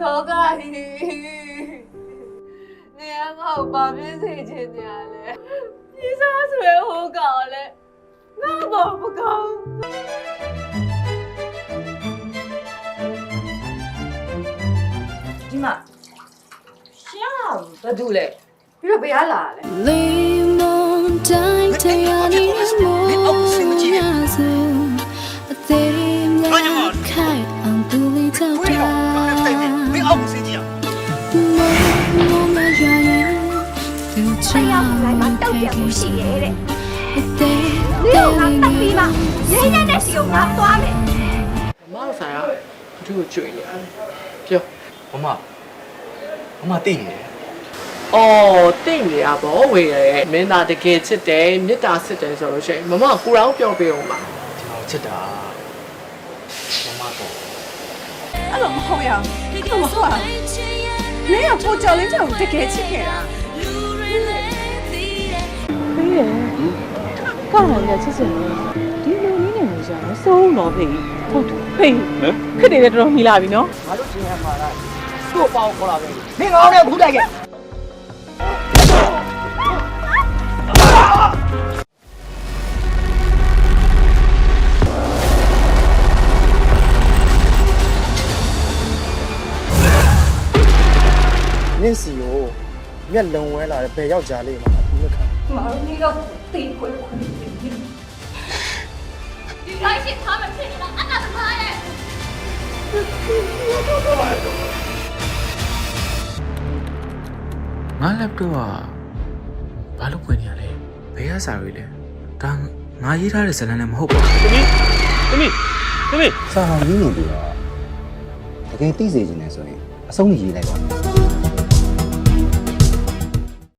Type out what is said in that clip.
လောကကြီးနေရာငါ့ကိုဘာဖြစ်စေချင်နေရလဲပြီးစားဆွဲဟိုးကောင်လဲငါ့ဘောမကောင်းဒီမှာရှာဘာတူလဲပြီးတော့ဘယ်ဟာလာလဲ Lemon time tayani mo Azul a theme like kite on the little တစ်ယောက်တိုင်းမှာတောက်ပြန်မှုရှိရဲ့တဲ့မင်းတို့ငါတတ်ပြီးမှရဲရဲနဲ့စီကိုငါသွားမယ်မမဆိုင်ကသူ့ကိုကြွေနေတယ်ပြောမမမမတိနေတယ်အော်တိတ်နေရပါဝေရဲ့မင်းသားတကယ်ချစ်တယ်မေတ္တာစစ်တယ်ဆိုလို့ရှိရင်မမကိုရောပြောပေးအောင်ပါကျွန်တော်ချစ်တာမမတော့အဲ့လိုမဟုတ်ရဘူးဒီလိုမဟုတ်ရဘူးမင်းကထိုးကြော်လင်းချောင်တကယ်ချစ်ခဲ့တာ ကောင်းတယ်ချစ်စင်လို့ဒီလိုနည်းနဲ့လို့ရှာမစိုးတော့ဖေးဟုတ်တယ်ဖေးခက်တယ်တော်တော်မြည်လာပြီနော်ငါတို့ချင်းရမှာလားသူ့ကိုပေါခေါ်လာပဲမင်းကောင်းတဲ့ဘူးတိုက်ကဲနင့်စီကိုမျက်လုံးဝဲလာတဲ့ဘယ်ယောက်ျားလေးမှာဘူးမခံမတော်နေတော့တိတ်ခွေ ငါ laptop ကဘာလို့ဖွင့်နေရလဲဘယ်ရစာတွေလဲဒါငါရေးထားတဲ့ဇာတ်လမ်းလည်းမဟုတ်ပါဘူးသမီးသမီးသမီးစာဟောင်းရင်းနေပြီတော့တကယ်သိစေချင်တယ်ဆိုရင်အဆုံးကြီးရေးလိုက်ပါ